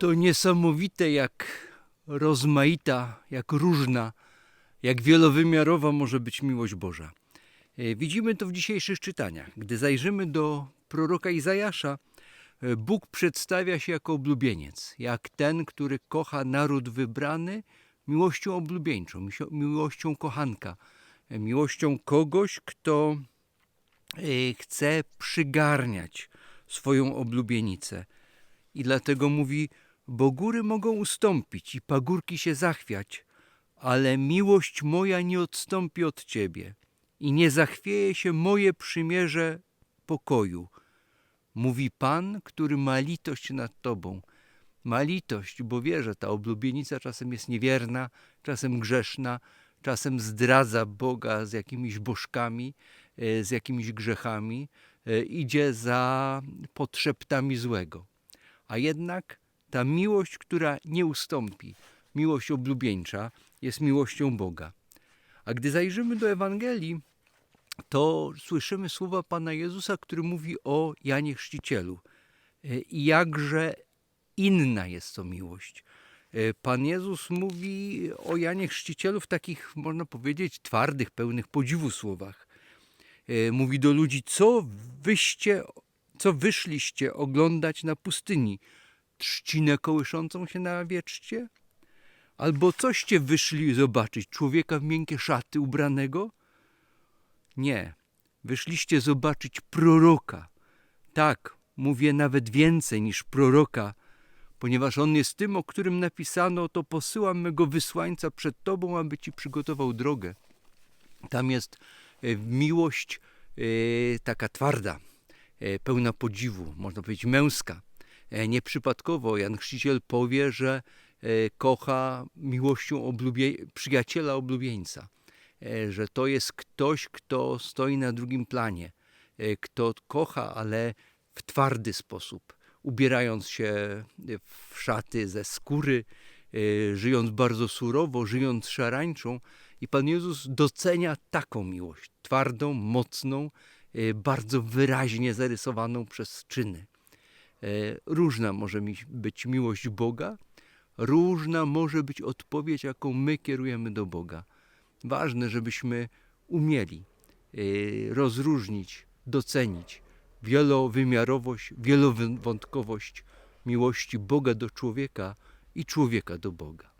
To niesamowite, jak rozmaita, jak różna, jak wielowymiarowa może być miłość Boża. E, Widzimy to w dzisiejszych czytaniach. Gdy zajrzymy do proroka Izajasza, e, Bóg przedstawia się jako oblubieniec, jak ten, który kocha naród wybrany miłością oblubieńczą, miłością kochanka, e, miłością kogoś, kto chce przygarniać swoją oblubienicę. I dlatego mówi, bo góry mogą ustąpić i pagórki się zachwiać, ale miłość moja nie odstąpi od ciebie i nie zachwieje się moje przymierze pokoju. Mówi Pan, który ma litość nad tobą. Ma litość, bo wie, że ta oblubienica czasem jest niewierna, czasem grzeszna, czasem zdradza Boga z jakimiś bożkami, e, z jakimiś grzechami, e, idzie za podszeptami złego. A jednak ta miłość, która nie ustąpi, miłość oblubieńcza, jest miłością Boga. A gdy zajrzymy do Ewangelii, to słyszymy słowa Pana Jezusa, który mówi o Janie Chrzcicielu. E, I jakże inna jest to miłość. E, Pan Jezus mówi o Janie Chrzcicielu w takich, można powiedzieć, twardych, pełnych podziwu słowach. E, Mówi do ludzi, co wyście, co wyszliście oglądać na pustyni? Trzcinę kołyszącą się na wieczcie? Albo coście wyszli zobaczyć? Człowieka w miękkie szaty ubranego? Nie. Wyszliście zobaczyć proroka. Tak, mówię nawet więcej niż proroka, ponieważ on jest tym, o którym napisano, to posyłam mego wysłańca przed tobą, aby ci przygotował drogę. Tam jest e, miłość e, taka twarda, e, pełna podziwu, można powiedzieć męska. E, Nieprzypadkowo Jan Chrzciciel powie, że e, kocha miłością oblubie, przyjaciela oblubieńca, e, że to jest ktoś, kto stoi na drugim planie, kto kocha, ale w twardy sposób, ubierając się w szaty ze skóry, żyjąc bardzo surowo, żyjąc szarańczą. I Pan Jezus docenia taką miłość, twardą, mocną, bardzo wyraźnie zarysowaną przez czyny. E, Różna może być miłość Boga, różna może być odpowiedź, jaką my kierujemy do Boga. Ważne, żebyśmy umieli e, rozróżnić, docenić wielowymiarowość, wielowątkowość miłości Boga do człowieka i człowieka do Boga.